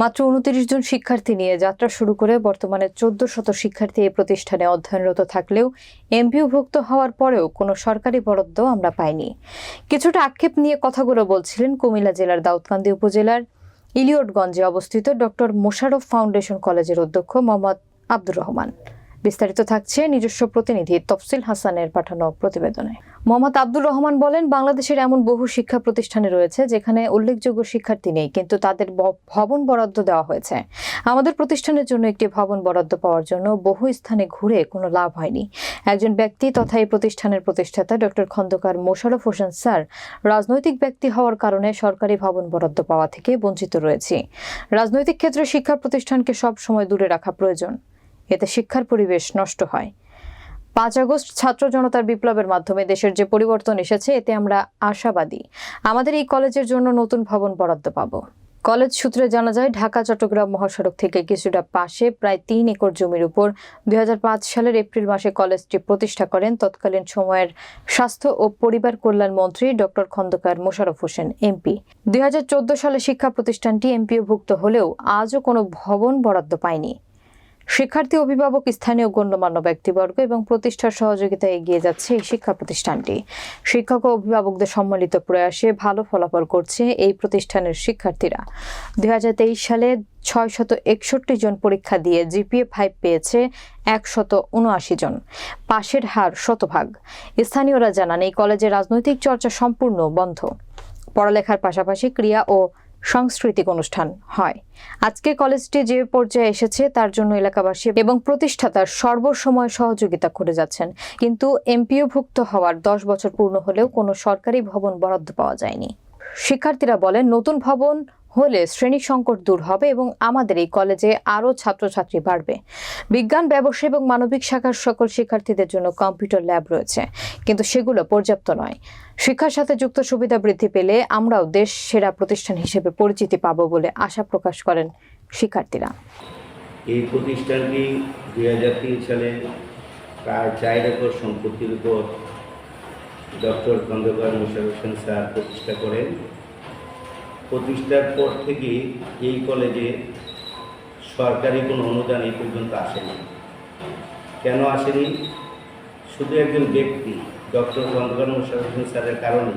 মাত্র উনত্রিশ জন শিক্ষার্থী নিয়ে যাত্রা শুরু করে বর্তমানে চোদ্দ শত শিক্ষার্থী এই প্রতিষ্ঠানে অধ্যয়নরত থাকলেও এমপিওভুক্ত হওয়ার পরেও কোনো সরকারি বরাদ্দ আমরা পাইনি। কিছুটা আক্ষেপ নিয়ে কথাগুলো বলছিলেন কুমিল্লা জেলার দাউদকান্দি উপজেলার ইলিয়টগঞ্জে অবস্থিত ডক্টর মোশারফ ফাউন্ডেশন কলেজের অধ্যক্ষ মোহাম্মদ আব্দুর রহমান। বিস্তারিত থাকছে নিজস্ব প্রতিনিধি তফসিল হাসানের পাঠানো প্রতিবেদনে। মোহাম্মদ আব্দুর রহমান বলেন, বাংলাদেশের এমন বহু শিক্ষা প্রতিষ্ঠানে রয়েছে যেখানে উল্লেখযোগ্য শিক্ষার্থী নেই, কিন্তু তাদের ভবন বরাদ্দ দেওয়া হয়েছে। আমাদের প্রতিষ্ঠানের জন্য একটি ভবন বরাদ্দ পাওয়ার জন্য বহু স্থানে ঘুরে কোনো লাভ হয়নি। একজন ব্যক্তি তথা এই প্রতিষ্ঠানের প্রতিষ্ঠাতা ডক্টর খন্দকার মোশারফ হোসেন স্যার, রাজনৈতিক ব্যক্তি হওয়ার কারণে সরকারি ভবন বরাদ্দ পাওয়া থেকে বঞ্চিত রয়েছি। রাজনৈতিক ক্ষেত্রে শিক্ষা প্রতিষ্ঠানকে সব সময় দূরে রাখা প্রয়োজন। এতে শিক্ষার পরিবেশ নষ্ট হয়। পাঁচ আগস্ট ছাত্র জনতার বিপ্লবের মাধ্যমে দেশের যে পরিবর্তন এসেছে, এতে আমরা আশাবাদী। আমাদের এই কলেজের জন্য নতুন ভবন বরাদ্দ পাব। কলেজ সূত্রে জানা যায়, ঢাকা, চট্টগ্রাম মহাসড়ক থেকে কিছুটা পাশে, প্রায় তিন একর জমির উপর দুই হাজার পাঁচ সালের এপ্রিল মাসে কলেজটি প্রতিষ্ঠা করেন তৎকালীন সময়ের স্বাস্থ্য ও পরিবার কল্যাণ মন্ত্রী ডক্টর খন্দকার মোশারফ হোসেন এমপি দুই হাজার চোদ্দ সালে শিক্ষা প্রতিষ্ঠানটি এমপিওভুক্ত হলেও আজও কোনো ভবন বরাদ্দ পায়নি। শিক্ষার্থী, অভিভাবক, স্থানীয় গণ্যমান্য ব্যক্তিবর্গ এবং প্রতিষ্ঠার সহযোগিতায় এগিয়ে যাচ্ছে এই শিক্ষা প্রতিষ্ঠানটি। শিক্ষক ও অভিভাবকদের সম্মিলিত প্রয়াসে ভালো ফলাফল করছে এই প্রতিষ্ঠানের শিক্ষার্থীরা। দু হাজার তেইশ সালে ছয় শত একষট্টি জন পরীক্ষা দিয়ে জিপিএ ফাইভ পেয়েছে একশত উনআশি জন। পাশের হার শতভাগ। স্থানীয়রা জানান, এই কলেজে রাজনৈতিক চর্চা সম্পূর্ণ বন্ধ। পড়ালেখার পাশাপাশি ক্রিয়া ও সাংস্কৃতিক অনুষ্ঠান হয়। আজকে কলেজটি যে পর্যায়ে এসেছে তার জন্য এলাকাবাসী এবং প্রতিষ্ঠাতার সর্বসময় সহযোগিতা করে যাচ্ছেন। কিন্তু এমপিওভুক্ত হওয়ার দশ বছর পূর্ণ হলেও কোনো সরকারি ভবন বরাদ্দ পাওয়া যায়নি। শিক্ষার্থীরা বলেন, নতুন ভবন হলে শ্রেণি সংকট দূর হবে এবং আমাদের এই কলেজে আরও ছাত্রছাত্রী বাড়বে। বিজ্ঞান, ব্যবসা এবং মানবিক শাখার সকল শিক্ষার্থীদের জন্য কম্পিউটার ল্যাব রয়েছে, কিন্তু সেগুলো পর্যাপ্ত নয়। শিক্ষার সাথে যুক্ত সুবিধা বৃদ্ধি পেলে আমরাও দেশ সেরা প্রতিষ্ঠান হিসেবে পরিচিতি পাব বলে আশা প্রকাশ করেন শিক্ষার্থীরা। এই প্রতিষ্ঠানটি দুই হাজার তিন সালে প্রায় চার একর সম্পত্তির উপর ডক্টর খন্দকার মোশারফ হোসেন স্যার প্রতিষ্ঠা করেন। প্রতিষ্ঠার পর থেকে এই কলেজে সরকারি কোনো অনুদান এই পর্যন্ত আসেনি। কেন আসেনি? শুধু একজন ব্যক্তি, ডক্টর খন্দকার মোশারফ স্যারের কারণে।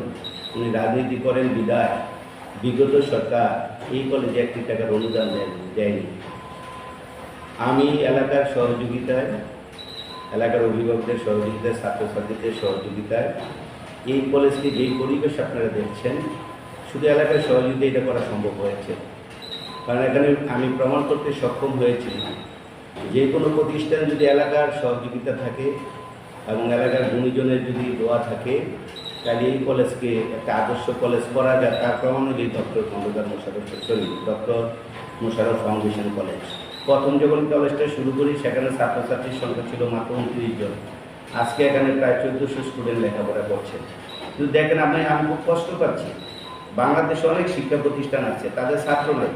উনি রাজনীতি করেন, বিদায়। বিগত সরকার এই কলেজে একটি টাকার অনুদান দেন, দেয়নি। আমি এলাকার সহযোগিতায়, এলাকার অভিভাবকদের সহযোগিতায়, ছাত্রছাত্রীদের সহযোগিতায় এই কলেজকে যেই পরিবেশ আপনারা দেখছেন শুধু এলাকার সহযোগিতা এটা করা সম্ভব হয়েছে। কারণ এখানে আমি প্রমাণ করতে সক্ষম হয়েছি যে কোনো প্রতিষ্ঠান যদি এলাকার সহযোগিতা থাকে এবং এলাকার গুণীজনের যদি দোয়া থাকে, তাহলে এই কলেজকে একটা আদর্শ কলেজ করা যায়। তার প্রমাণ হল doctor Khandaker Mosharraf sorry doctor Mosharraf foundation college. প্রথম যখন কলেজটা শুরু করি, সেখানে ছাত্রছাত্রীর সংখ্যা ছিল মাত্র উনত্রিশ জন। আজকে এখানে প্রায় চোদ্দোশো স্টুডেন্ট লেখাপড়া করছে। কিন্তু দেখেন আপনি, আমি খুব কষ্ট পাচ্ছি। বাংলাদেশে অনেক শিক্ষা প্রতিষ্ঠান আছে, তাদের ছাত্র নাই।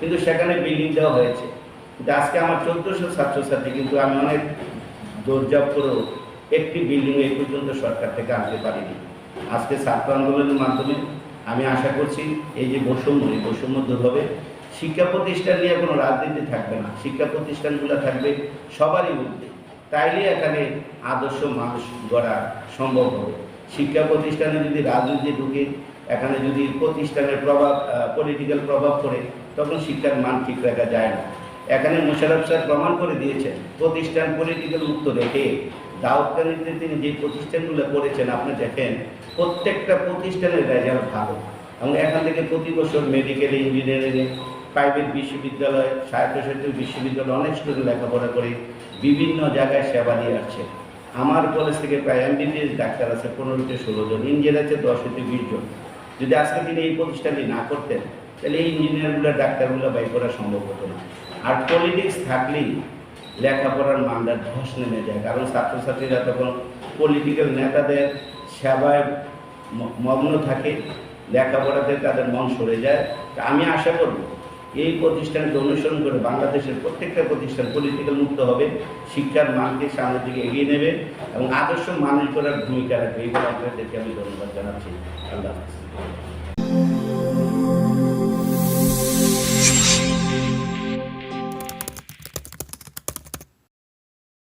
কিন্তু সেখানে বিল্ডিং দেওয়া হয়েছে। কিন্তু আজকে আমার চোদ্দোশো ছাত্রছাত্রী, কিন্তু আমি অনেক দৌড়জাপ করেও একটি বিল্ডিং এই পর্যন্ত সরকার থেকে আনতে পারিনি। আজকে ছাত্র আন্দোলনের মাধ্যমে আমি আশা করছি, এই যে বৈষম্য, এই বৈষম্য দূর হবে। শিক্ষা প্রতিষ্ঠান নিয়ে কোনো রাজনীতি থাকবে না। শিক্ষা প্রতিষ্ঠানগুলো থাকবে সবারই মধ্যে তাইলে এখানে আদর্শ মানুষ গড়া সম্ভব হবে। শিক্ষা প্রতিষ্ঠানে যদি রাজনীতি ঢুকে এখানে যদি প্রতিষ্ঠানের প্রভাব পলিটিক্যাল প্রভাব পড়ে, তখন শিক্ষার মান ঠিক রাখা যায় না। এখানে মোশারফ স্যার প্রমাণ করে দিয়েছেন, প্রতিষ্ঠান পলিটিক্যাল মুক্ত রেখে দাউদকানিতে তিনি যে প্রতিষ্ঠানগুলো করেছেন, আপনি দেখেন, প্রত্যেকটা প্রতিষ্ঠানের রেজাল্ট ভালো। এবং এখান থেকে প্রতি বছর মেডিকেল ইঞ্জিনিয়ারিংয়ে প্রাইভেট বিশ্ববিদ্যালয়, স্বায়ত্তশাসিত বিশ্ববিদ্যালয়, অনেক স্টুডেন্ট লেখাপড়া করে বিভিন্ন জায়গায় সেবা দিয়ে আসছে। আমার কলেজ থেকে প্রায় এমবিবিএস ডাক্তার আছে, পনেরো থেকে ষোলো জন ইঞ্জিনিয়ার আছে, দশ থেকে বিশ জন। যদি আজকে তিনি এই প্রতিষ্ঠানটি না করতেন, তাহলে এই ইঞ্জিনিয়ারগুলো ডাক্তারগুলো বাই করা সম্ভব হতো না। আর পলিটিক্স থাকলেই লেখাপড়ার মানটা ধস নেমে যায়, কারণ ছাত্রছাত্রীরা তখন পলিটিক্যাল নেতাদের সেবায় মগ্ন থাকে, লেখাপড়াতে তাদের মন সরে যায়। আমি আশা করব এই প্রতিষ্ঠানকে অনুসরণ করে বাংলাদেশের প্রত্যেকটা প্রতিষ্ঠান পলিটিক্যাল মুক্ত হবে, শিক্ষার মানকে সামনের দিকে এগিয়ে নেবে এবং আদর্শ মানুষ করার ভূমিকা রাখবে। এই আপনাদেরকে আমি ধন্যবাদ জানাচ্ছি। আল্লাহ